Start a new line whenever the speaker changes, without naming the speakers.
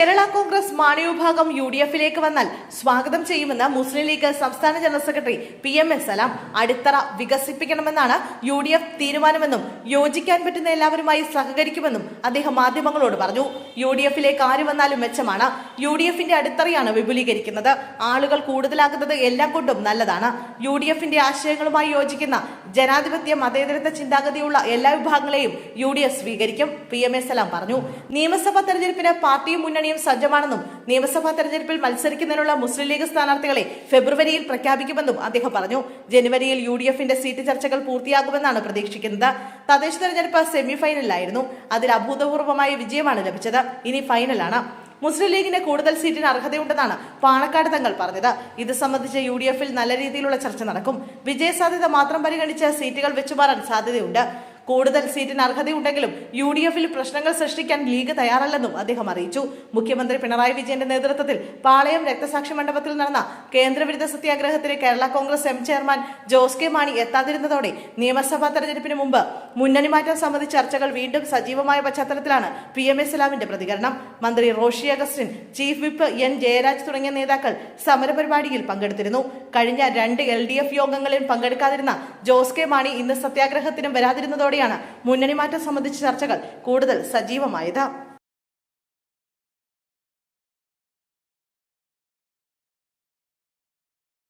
കേരള കോൺഗ്രസ് മാണി വിഭാഗം U D എഫിലേക്ക് വന്നാൽ സ്വാഗതം ചെയ്യുമെന്ന് മുസ്ലിം ലീഗ് സംസ്ഥാന general secretary P M S Salam അടിത്തറ വികസിപ്പിക്കണമെന്നാണ് യു ഡി എഫ് തീരുമാനമെന്നും യോജിക്കാൻ പറ്റുന്ന എല്ലാവരുമായി സഹകരിക്കുമെന്നും അദ്ദേഹം മാധ്യമങ്ങളോട് പറഞ്ഞു. യു ഡി എഫിലേക്ക് ആര് വന്നാലും മെച്ചമാണ്. യു ഡി എഫിന്റെ അടിത്തറയാണ് വിപുലീകരിക്കുന്നത്. ആളുകൾ കൂടുതലാകുന്നത് എല്ലാം കൊണ്ടും നല്ലതാണ്. യു ഡി എഫിന്റെ ആശയങ്ങളുമായി യോജിക്കുന്ന ജനാധിപത്യ മതേതരത്വ ചിന്താഗതിയുള്ള എല്ലാ വിഭാഗങ്ങളെയും യു ഡി എഫ് സ്വീകരിക്കും. പി എം എസ് സലാം പറഞ്ഞു. നിയമസഭാ തെരഞ്ഞെടുപ്പിന് പാർട്ടിയും മുന്നണിയും സജ്ജമാണെന്നും നിയമസഭാ തെരഞ്ഞെടുപ്പിൽ മത്സരിക്കുന്നതിനുള്ള മുസ്ലിം ലീഗ് സ്ഥാനാർത്ഥികളെ ഫെബ്രുവരിയിൽ പ്രഖ്യാപിക്കുമെന്നും അദ്ദേഹം പറഞ്ഞു. ജനുവരിയിൽ യു ഡി എഫിന്റെ സീറ്റ് ചർച്ചകൾ പൂർത്തിയാകുമെന്നാണ് പ്രതീക്ഷിക്കുന്നത്. തദ്ദേശ തെരഞ്ഞെടുപ്പ് സെമിഫൈനലിലായിരുന്നു. അതിൽ അഭൂതപൂർവമായ വിജയമാണ് ലഭിച്ചത്. ഇനി ഫൈനലാണ്. മുസ്ലിം ലീഗിന് കൂടുതൽ സീറ്റിന് അർഹതയുണ്ടെന്നാണ് പാണക്കാട് തങ്ങൾ പറഞ്ഞത്. ഇത് സംബന്ധിച്ച് യു നല്ല രീതിയിലുള്ള ചർച്ച നടക്കും. വിജയസാധ്യത മാത്രം പരിഗണിച്ച് സീറ്റുകൾ വെച്ചുമാറാൻ സാധ്യതയുണ്ട്. കൂടുതൽ സീറ്റിന് അർഹതയുണ്ടെങ്കിലും യു ഡി എഫിൽ പ്രശ്നങ്ങൾ സൃഷ്ടിക്കാൻ ലീഗ് തയ്യാറല്ലെന്നും അദ്ദേഹം അറിയിച്ചു. മുഖ്യമന്ത്രി പിണറായി വിജയന്റെ നേതൃത്വത്തിൽ പാളയം രക്തസാക്ഷി മണ്ഡപത്തിൽ നടന്ന കേന്ദ്രവിരുദ്ധ സത്യാഗ്രഹത്തിന് Kerala Congress M chairman Jose K Mani എത്താതിരുന്നതോടെ നിയമസഭാ തെരഞ്ഞെടുപ്പിന് മുമ്പ് മുന്നണി മാറ്റം സംബന്ധിച്ച ചർച്ചകൾ വീണ്ടും സജീവമായ പശ്ചാത്തലത്തിലാണ് പി എം എ സലാമിന്റെ പ്രതികരണം. മന്ത്രി Roshy Augustine chief whip N Jayaraj തുടങ്ങിയ നേതാക്കൾ സമരപരിപാടിയിൽ പങ്കെടുത്തിരുന്നു. കഴിഞ്ഞ രണ്ട് എൽ യോഗങ്ങളിൽ പങ്കെടുക്കാതിരുന്ന ജോസ് കെ മാണി ഇന്ന് സത്യാഗ്രഹത്തിനും വരാതിരുന്നതോടെയാണ് മുന്നണി മാറ്റം സംബന്ധിച്ച ചർച്ചകൾ കൂടുതൽ സജീവമായത്.